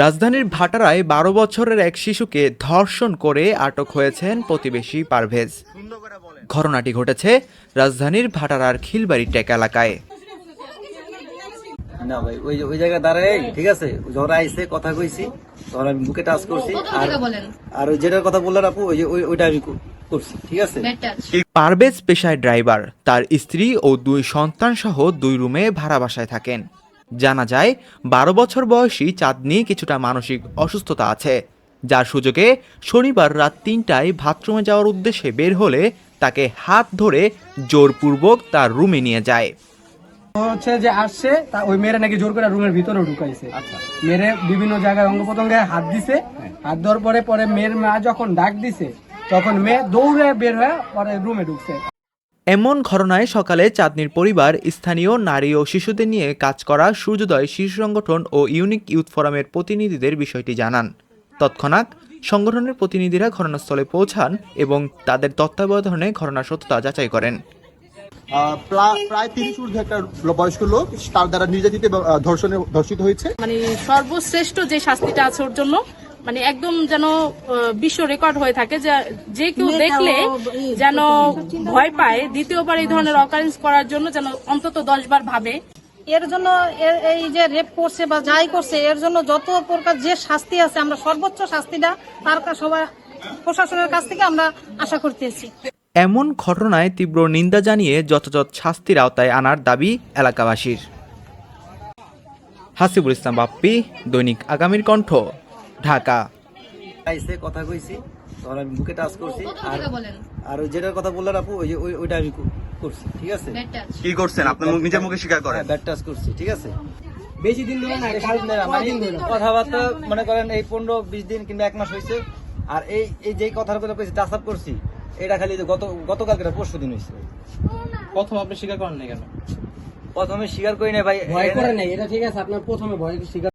রাজধানীর ভাটারায় বারো বছরের এক শিশুকে ধর্ষণ করে আটক হয়েছেন প্রতিবেশী পারভেজ। ঘটনাটি ঘটেছে রাজধানীর ভাটারার খিলবাড়ি টেক এলাকায়। না ভাই ওই ওই জায়গায় দাঁড়াই ঠিক আছে? ঝড় আইসে কথা কইছি। তখন আমি বুকে টাচ করছি। আর আর ওই যেটার কথা বললেন আপু ওই ওইটা আমি করছি ঠিক আছে? পারভেজ পেশায় ড্রাইভার তার স্ত্রী ও দুই সন্তান সহ দুই রুমে ভাড়া বাসায় থাকেন। জানা যায় বারো বছর বয়সী চাঁদনি কিছুটা মানসিক অসুস্থতা আছে যার সুযোগে শনিবার রাত তিনটায় বাথরুমে যাওয়ার উদ্দেশ্যে বের হলে তাকে হাত ধরে জোরপূর্বক তার রুমে নিয়ে যায়। হচ্ছে যে আসছে তা ওই মেয়েরা নাকি জোর করে রুমের ভিতরে ঢুকাইছে। মেরে বিভিন্ন জায়গায় অঙ্গ প্রত্যঙ্গে হাত দিছে হাত দেওয়ার পরে পরে মেয়ের মা যখন ডাক দিছে তখন মেয়ে দৌড়ে বের হয়ে পরে রুমে ঢুকছে। এমন ঘটনায় সকালে চাঁদনির পরিবার স্থানীয় নারী ও শিশুদের নিয়ে কাজ করা সূর্যোদয় শিশু সংগঠন ও ইউনিক ইউথ ফোরামের প্রতিনিধিদের বিষয়টি জানান। তৎক্ষণাৎ সংগঠনের প্রতিনিধিরা ঘটনাস্থলে পৌঁছান এবং তাদের তত্ত্বাবধানে ঘটনার সত্যতা যাচাই করেন। প্রায় তিরিশ ঊর্ধ্ব একটা বয়স্ক লোক তার দ্বারা নির্যাতিত ধর্ষণে ধর্ষিত হয়েছে। মানে সর্বশ্রেষ্ঠ যে শাস্তিটা আছে ওর জন্য মানে একদম যেন আহ, বিশ্ব রেকর্ড হয়ে থাকে যে কেউ দেখলে যেন ভয় পায় দ্বিতীয়বার এই ধরনের অকারেন্স করার জন্য যেন অন্তত দশ বার ভাবে। এর জন্য এই যে রেপ করছে বা যাই করছে এর জন্য যত প্রকার যে শাস্তি আছে আমরা সর্বোচ্চ শাস্তিটা তার সবাই প্রশাসনের কাছ থেকে আমরা আশা করতেছি। এমন ঘটনায় তীব্র নিন্দা জানিয়ে যথাযথ শাস্তির আওতায় আনার দাবি এলাকাবাসীর। হাসিবুল ইসলাম বাপ্পি দৈনিক আগামীর কণ্ঠ। ঢাকা। আইসে কথা কইছি তখন আমি বুকে টাচ করছি আর আর যেটার কথা বললেন আপু ওই যে ওইটা আমি করছি ঠিক আছে? কি করছেন? আপনি নিজের মুখে স্বীকার করেন। হ্যাঁ ব্যাট টাচ করছি ঠিক আছে? বেশি দিন ধরে না ধরে? কথাবার্তা মনে করেন এই পনেরো বিশ দিন কিংবা এক মাস হয়েছে আর এই এই যে কথার কথা কইছি টাচ আপ করছি এটা খালি গত গতকালকে পরশু দিন হয়েছে প্রথম আপনি স্বীকার করেন না কেন? প্রথমে স্বীকার করি না ভাই ভয় করে নাই এটা ঠিক আছে আপনার প্রথমে ভয় স্বীকার